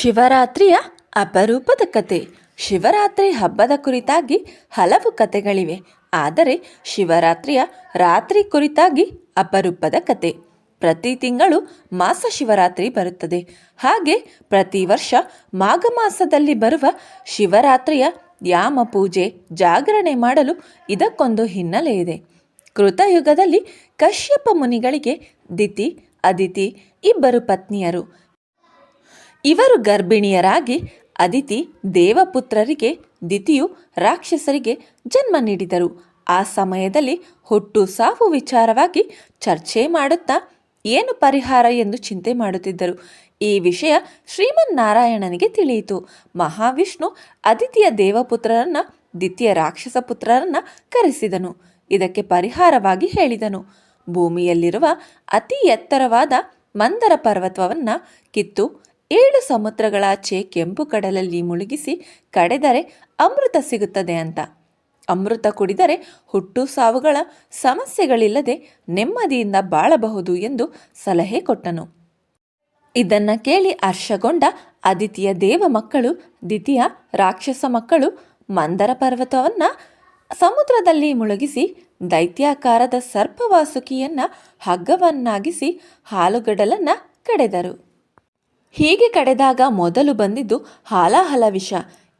ಶಿವರಾತ್ರಿಯ ಅಪರೂಪದ ಕತೆ. ಶಿವರಾತ್ರಿ ಹಬ್ಬದ ಕುರಿತಾಗಿ ಹಲವು ಕತೆಗಳಿವೆ. ಆದರೆ ಶಿವರಾತ್ರಿಯ ರಾತ್ರಿ ಕುರಿತಾಗಿ ಅಪರೂಪದ ಕತೆ. ಪ್ರತಿ ತಿಂಗಳು ಮಾಸ ಶಿವರಾತ್ರಿ ಬರುತ್ತದೆ. ಹಾಗೆ ಪ್ರತಿ ವರ್ಷ ಮಾಘ ಮಾಸದಲ್ಲಿ ಬರುವ ಶಿವರಾತ್ರಿಯ ಯಾಮ ಪೂಜೆ ಜಾಗರಣೆ ಮಾಡಲು ಇದಕ್ಕೊಂದು ಹಿನ್ನೆಲೆ ಇದೆ. ಕೃತಯುಗದಲ್ಲಿ ಕಶ್ಯಪ ಮುನಿಗಳಿಗೆ ದಿತಿ, ಅದಿತಿ, ಇಬ್ಬರು ಪತ್ನಿಯರು. ಇವರು ಗರ್ಭಿಣಿಯರಾಗಿ ಅದಿತಿ ದೇವಪುತ್ರರಿಗೆ, ದಿತಿಯು ರಾಕ್ಷಸರಿಗೆ ಜನ್ಮ ನೀಡಿದರು. ಆ ಸಮಯದಲ್ಲಿ ಹುಟ್ಟು ಸಾವು ವಿಚಾರವಾಗಿ ಚರ್ಚೆ ಮಾಡುತ್ತಾ ಏನು ಪರಿಹಾರ ಎಂದು ಚಿಂತೆ ಮಾಡುತ್ತಿದ್ದರು. ಈ ವಿಷಯ ಶ್ರೀಮನ್ನಾರಾಯಣನಿಗೆ ತಿಳಿಯಿತು. ಮಹಾವಿಷ್ಣು ಅದಿತಿಯ ದೇವಪುತ್ರರನ್ನ, ದಿತಿಯ ರಾಕ್ಷಸ ಪುತ್ರರನ್ನ ಕರೆಸಿದನು. ಇದಕ್ಕೆ ಪರಿಹಾರವಾಗಿ ಹೇಳಿದನು. ಭೂಮಿಯಲ್ಲಿರುವ ಅತಿ ಎತ್ತರವಾದ ಮಂದರ ಪರ್ವತವನ್ನು ಕಿತ್ತು ಏಳು ಸಮುದ್ರಗಳಾಚೆ ಕೆಂಪು ಕಡಲಲ್ಲಿ ಮುಳುಗಿಸಿ ಕಡೆದರೆ ಅಮೃತ ಸಿಗುತ್ತದೆ ಅಂತ. ಅಮೃತ ಕುಡಿದರೆ ಹುಟ್ಟು ಸಾವುಗಳ ಸಮಸ್ಯೆಗಳಿಲ್ಲದೆ ನೆಮ್ಮದಿಯಿಂದ ಬಾಳಬಹುದು ಎಂದು ಸಲಹೆ ಕೊಟ್ಟನು. ಇದನ್ನ ಕೇಳಿ ಹರ್ಷಗೊಂಡ ಅದಿತಿಯ ದೇವ ಮಕ್ಕಳು, ದ್ವಿತೀಯ ರಾಕ್ಷಸ ಮಕ್ಕಳು ಮಂದರ ಪರ್ವತವನ್ನ ಸಮುದ್ರದಲ್ಲಿ ಮುಳುಗಿಸಿ ದೈತ್ಯಾಕಾರದ ಸರ್ಪವಾಸುಕಿಯನ್ನ ಹಗ್ಗವನ್ನಾಗಿಸಿ ಹಾಲುಗಡಲನ್ನ ಕಡೆದರು. ಹೀಗೆ ಕಡೆದಾಗ ಮೊದಲು ಬಂದಿದ್ದು ಹಾಲಾಹಲ ವಿಷ.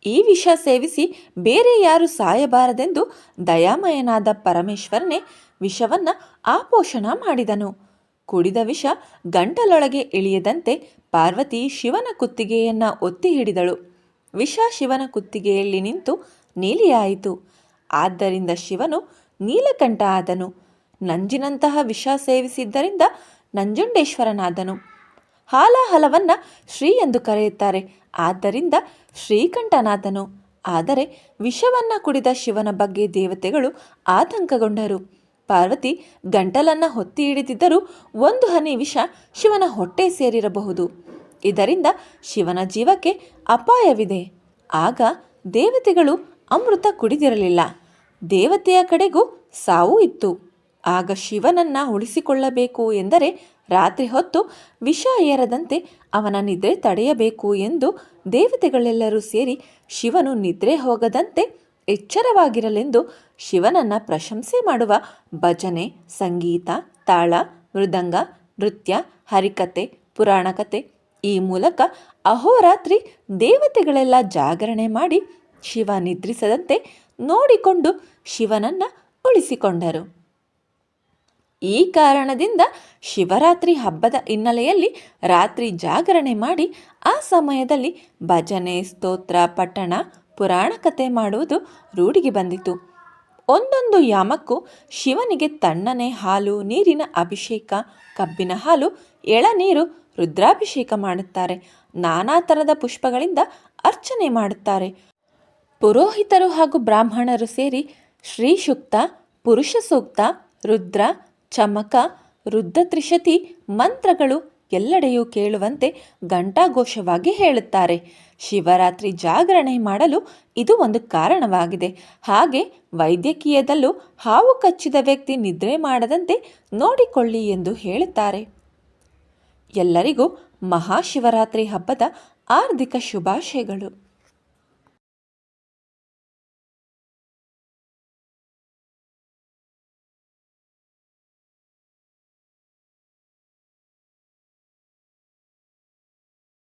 ಈ ವಿಷ ಸೇವಿಸಿ ಬೇರೆ ಯಾರು ಸಾಯಬಾರದೆಂದು ದಯಾಮಯನಾದ ಪರಮೇಶ್ವರನೇ ವಿಷವನ್ನ ಆಪೋಷಣ ಮಾಡಿದನು. ಕುಡಿದ ವಿಷ ಗಂಟಲೊಳಗೆ ಇಳಿಯದಂತೆ ಪಾರ್ವತಿ ಶಿವನ ಕುತ್ತಿಗೆಯನ್ನ ಒತ್ತಿ ಹಿಡಿದಳು. ವಿಷ ಶಿವನ ಕುತ್ತಿಗೆಯಲ್ಲಿ ನಿಂತು ನೀಲಿಯಾಯಿತು. ಆದ್ದರಿಂದ ಶಿವನು ನೀಲಕಂಠ ಆದನು. ನಂಜಿನಂತಹ ವಿಷ ಸೇವಿಸಿದ್ದರಿಂದ ನಂಜುಂಡೇಶ್ವರನಾದನು. ಹಾಲಾಹಲವನ್ನ ಶ್ರೀ ಎಂದು ಕರೆಯುತ್ತಾರೆ. ಆದ್ದರಿಂದ ಶ್ರೀಕಂಠನಾಥನು, ಆದರೆ ವಿಷವನ್ನು ಕುಡಿದ ಶಿವನ ಬಗ್ಗೆ ದೇವತೆಗಳು ಆತಂಕಗೊಂಡರು. ಪಾರ್ವತಿ ಗಂಟಲನ್ನ ಹೊತ್ತಿ ಹಿಡಿದಿದ್ದರೂ ಒಂದು ಹನಿ ವಿಷ ಶಿವನ ಹೊಟ್ಟೆ ಸೇರಿರಬಹುದು. ಇದರಿಂದ ಶಿವನ ಜೀವಕ್ಕೆ ಅಪಾಯವಿದೆ. ಆಗ ದೇವತೆಗಳು ಅಮೃತ ಕುಡಿದಿರಲಿಲ್ಲ. ದೇವತೆಯ ಕಡೆಗೂ ಸಾವು ಇತ್ತು. ಆಗ ಶಿವನನ್ನ ಉಳಿಸಿಕೊಳ್ಳಬೇಕು ಎಂದರೆ ರಾತ್ರಿ ಹೊತ್ತು ವಿಷ ಏರದಂತೆ ಅವನ ನಿದ್ರೆ ತಡೆಯಬೇಕು ಎಂದು ದೇವತೆಗಳೆಲ್ಲರೂ ಸೇರಿ ಶಿವನು ನಿದ್ರೆ ಹೋಗದಂತೆ ಎಚ್ಚರವಾಗಿರಲೆಂದು ಶಿವನನ್ನ ಪ್ರಶಂಸೆ ಮಾಡುವ ಭಜನೆ, ಸಂಗೀತ, ತಾಳ, ಮೃದಂಗ, ನೃತ್ಯ, ಹರಿಕತೆ ಪುರಾಣಕತೆ ಈ ಮೂಲಕ ಅಹೋರಾತ್ರಿ ದೇವತೆಗಳೆಲ್ಲ ಜಾಗರಣೆ ಮಾಡಿ ಶಿವ ನಿದ್ರಿಸದಂತೆ ನೋಡಿಕೊಂಡು ಶಿವನನ್ನ ಉಳಿಸಿಕೊಂಡರು. ಈ ಕಾರಣದಿಂದ ಶಿವರಾತ್ರಿ ಹಬ್ಬದ ಹಿನ್ನೆಲೆಯಲ್ಲಿ ರಾತ್ರಿ ಜಾಗರಣೆ ಮಾಡಿ ಆ ಸಮಯದಲ್ಲಿ ಭಜನೆ, ಸ್ತೋತ್ರ, ಪಠಣ, ಪುರಾಣ ಕಥೆ ಮಾಡುವುದು ರೂಢಿಗೆ ಬಂದಿತು. ಒಂದೊಂದು ಯಾಮಕ್ಕೂ ಶಿವನಿಗೆ ತಣ್ಣನೆ ಹಾಲು, ನೀರಿನ ಅಭಿಷೇಕ, ಕಬ್ಬಿನ ಹಾಲು, ಎಳನೀರು, ರುದ್ರಾಭಿಷೇಕ ಮಾಡುತ್ತಾರೆ. ನಾನಾ ಥರದ ಪುಷ್ಪಗಳಿಂದ ಅರ್ಚನೆ ಮಾಡುತ್ತಾರೆ. ಪುರೋಹಿತರು ಹಾಗೂ ಬ್ರಾಹ್ಮಣರು ಸೇರಿ ಶ್ರೀ ಸೂಕ್ತ, ಪುರುಷ ಸೂಕ್ತ, ರುದ್ರ ಚಮಕ ರುದ್ರತ್ರಿಶತಿ ಮಂತ್ರಗಳು ಎಲ್ಲೆಡೆಯೂ ಕೇಳುವಂತೆ ಘಂಟಾಘೋಷವಾಗಿ ಹೇಳುತ್ತಾರೆ. ಶಿವರಾತ್ರಿ ಜಾಗರಣೆ ಮಾಡಲು ಇದು ಒಂದು ಕಾರಣವಾಗಿದೆ. ಹಾಗೆ ವೈದ್ಯಕೀಯದಲ್ಲೂ ಹಾವು ಕಚ್ಚಿದ ವ್ಯಕ್ತಿ ನಿದ್ರೆ ಮಾಡದಂತೆ ನೋಡಿಕೊಳ್ಳಿ ಎಂದು ಹೇಳುತ್ತಾರೆ. ಎಲ್ಲರಿಗೂ ಮಹಾಶಿವರಾತ್ರಿ ಹಬ್ಬದ ಆರ್ಥಿಕ ಶುಭಾಶಯಗಳು.